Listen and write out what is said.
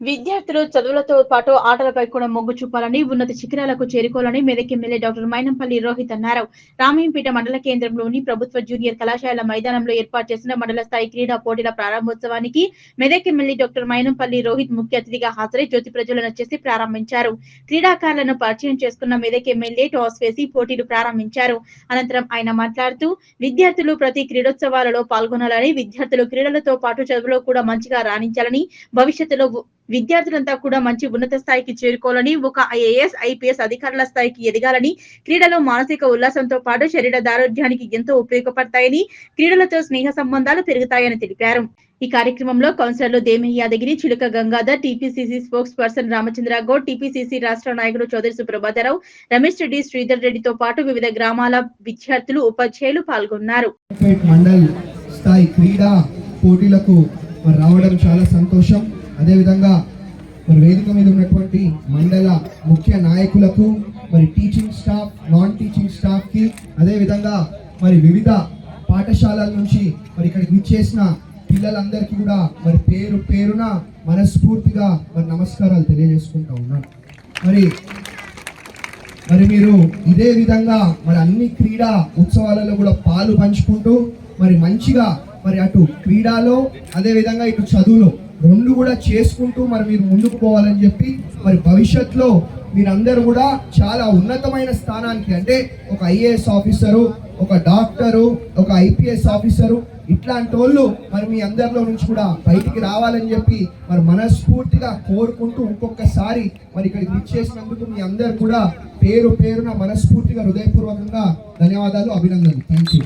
విద్యార్థులు చదువులతో పాటు ఆటలపై కూడా మొగ్గు చూపాలని ఉన్నత శిఖరాలకు చేరుకోవాలని మెదక్ ఎమ్మెల్యే డాక్టర్ మైనంపల్లి రోహిత్ అన్నారు. రామయ్యంపేట మండల కేంద్రంలోని ప్రభుత్వ జూనియర్ కళాశాల మైదానంలో ఏర్పాటు చేసిన మండల స్థాయి క్రీడా పోటీల ప్రారంభోత్సవానికి మెదక్ ఎమ్మెల్యే డాక్టర్ మైనంపల్లి రోహిత్ ముఖ్య అతిథిగా హాజరై జ్యోతి ప్రజ్వలన చేసి ప్రారంభించారు. క్రీడాకారులను పరిచయం చేసుకున్న మెదక్ ఎమ్మెల్యే టాస్ వేసి పోటీలు ప్రారంభించారు. అనంతరం ఆయన మాట్లాడుతూ విద్యార్థులు ప్రతి క్రీడోత్సవాలలో పాల్గొనాలని విద్యార్థులు క్రీడలతో పాటు చదువులో కూడా మంచిగా రాణించాలని భవిష్యత్తులో విద్యార్థులంతా కూడా మంచి ఉన్నత స్థాయికి చేరుకోవాలని ఒక ఐఏఎస్ ఐపీఎస్ అధికారుల స్థాయికి ఎదగాలని క్రీడలు మానసిక ఉల్లాసంతో పాటు శరీర దారోగ్యానికి ఎంతో ఉపయోగపడతాయని క్రీడలతో స్నేహ సంబంధాలు పెరుగుతాయని తెలిపారు. ఈ కార్యక్రమంలో కౌన్సిలర్లు Demini Yadagiri Chiluka Gangadhar TPCC spokesperson Ramachandra Goud TPCC రాష్ట్ర నాయకుడు చౌదరి సుప్రభాతరావు రమేష్ రెడ్డి శ్రీధర్ రెడ్డితో పాటు వివిధ గ్రామాల విద్యార్థులు ఉపాధ్యాయులు పాల్గొన్నారు. మండల్ స్థాయి క్రీడా పోటీలకు రావడం చాలా సంతోషం. అదేవిధంగా మరి వేదిక మీద ఉన్నటువంటి మండల ముఖ్య నాయకులకు మరి టీచింగ్ స్టాఫ్ నాన్ టీచింగ్ స్టాఫ్కి అదేవిధంగా మరి వివిధ పాఠశాలల నుంచి మరి ఇక్కడికి విచ్చేసిన పిల్లలందరికీ కూడా మరి పేరు పేరున మనస్ఫూర్తిగా మరి నమస్కారాలు తెలియజేసుకుంటా ఉన్నాను మరి మరి మీరు ఇదే విధంగా మరి అన్ని క్రీడా ఉత్సవాలలో కూడా పాలు పంచుకుంటూ మరి మంచిగా మరి అటు క్రీడాలో అదే విధంగా ఇటు చదువులో రెండు కూడా చేసుకుంటూ మరి మీరు ముందుకు పోవాలని చెప్పి మరి భవిష్యత్తులో మీరందరూ కూడా చాలా ఉన్నతమైన స్థానానికి అంటే ఒక ఐఏఎస్ ఆఫీసరు ఒక డాక్టరు ఒక ఐపీఎస్ ఆఫీసరు ఇట్లాంటి వాళ్ళు మరి మీ అందరిలో నుంచి కూడా బయటికి రావాలని చెప్పి మరి మనస్ఫూర్తిగా కోరుకుంటూ ఇంకొకసారి మరి ఇక్కడికి ఇచ్చేసినందుకు మీ అందరు కూడా పేరు పేరున మనస్ఫూర్తిగా హృదయపూర్వకంగా ధన్యవాదాలు అభినందనలు. Thank you